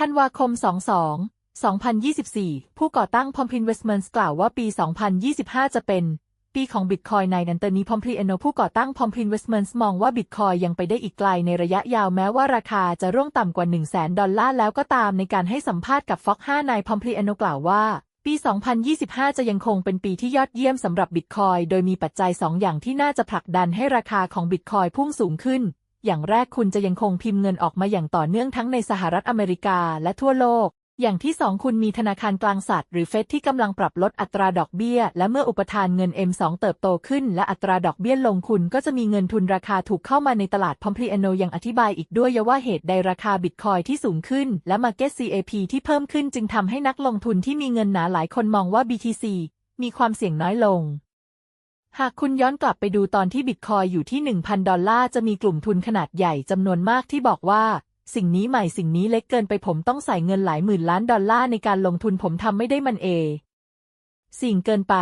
ธันวาคม 22 2024 ผู้ก่อตั้ง p o m p Investments กล่าวว่าปี 2025 จะเป็นปีของ Bitcoin ในนันเตอร์นีพอมพลีเอโนผู้ก่อตั้ง p o m p Investments มองว่า Bitcoin ยังไปได้อีกไกลในระยะยาวแม้ว่าราคาจะร่วงต่ำกว่า 1 0 0 0 0แดอลลาร์แล้วก็ตามในการให้สัมภาษณ์กับ Fox 5นายพอมพลีเอโนกล่าวว่า ปี 2025 จะยังคงเป็นปีที่ยอดเยี่ยมสำหรับ Bitcoin โดยมีปัจจัย 2 อย่างที่น่าจะผลักดันให้ราคาของ Bitcoin พุ่งสูงขึ้น อย่างแรกคุณจะยังคงพิมพ์เงินออกมาอย่างต่อเนื่องทั้งในสหรัฐอเมริกาและทั่วโลก อย่างที่สองคุณมีธนาคารกลางสัตว์หรือเฟดที่กำลังปรับลดอัตราดอกเบี้ย และเมื่ออุปทานเงิน M2 เติบโตขึ้น และอัตราดอกเบี้ยลงคุณก็จะมีเงินทุนราคาถูกเข้ามาในตลาดพอมพลีเอโนยังอธิบายอีกด้วยว่าเหตุใดราคาบิตคอยที่สูงขึ้น และ Market CAP ที่เพิ่มขึ้นจึงทำให้นักลงทุนที่มีเงินหนาหลายคนมองว่า BTC มีความเสี่ยงน้อยลง หากคุณย้อนกลับไปดูตอนที่บิตคอยอยู่ที่ 1,000 ดอลลาร์จะมีกลุ่มทุนขนาดใหญ่จำนวนมากที่บอกว่า สิ่งนี้ใหม่สิ่งนี้เล็กเกินไปผมต้องใส่เงินหลายหมื่นล้านดอลลาร์ในการลงทุนผมทำไม่ได้มันเอง สิ่งเกินไป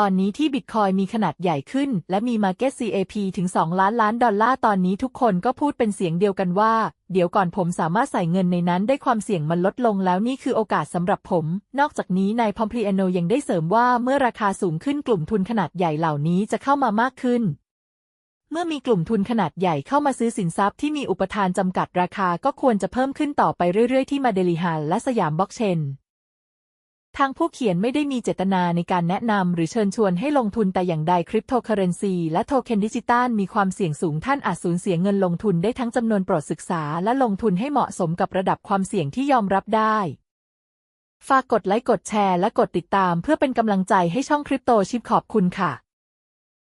ตอนนี้ที่บิตคอยมีขนาดใหญ่ขึ้น และมี Market CAP ถึง 2 ล้านล้านดอลลาร์ตอนนี้ทุกคนก็พูดเป็นเสียงเดียวกันว่า เดี๋ยวก่อนผมสามารถใส่เงินในนั้นได้ความเสี่ยงมันลดลงแล้วนี่คือโอกาสสำหรับผม นอกจากนี้นายพอมพลีเอโนยังได้เสริมว่าเมื่อราคาสูงขึ้นกลุ่มทุนขนาดใหญ่เหล่านี้จะเข้ามามากขึ้น เมื่อมีกลุ่มทุนขนาดใหญ่เข้ามาซื้อสินทรัพย์ที่มีอุปทานจำกัดราคาก็ควรจะเพิ่มขึ้นต่อไปเรื่อยๆที่มาเดลิฮันและสยามบล็อกเชน ทางผู้เขียนไม่ได้มีเจตนาในการแนะนำหรือเชิญชวนให้ลงทุนแต่อย่างใดคริปโตเคอเรนซีและโทเค็นดิจิตอลมีความเสี่ยงสูงท่านอาจสูญเสียเงินลงทุนได้ทั้งจำนวนโปรดศึกษาและลงทุนให้เหมาะสมกับระดับความเสี่ยงที่ยอมรับได้ ฝากกดไลค์กดแชร์และกดติดตามเพื่อเป็นกำลังใจให้ช่องคริปโตชิปขอบคุณค่ะ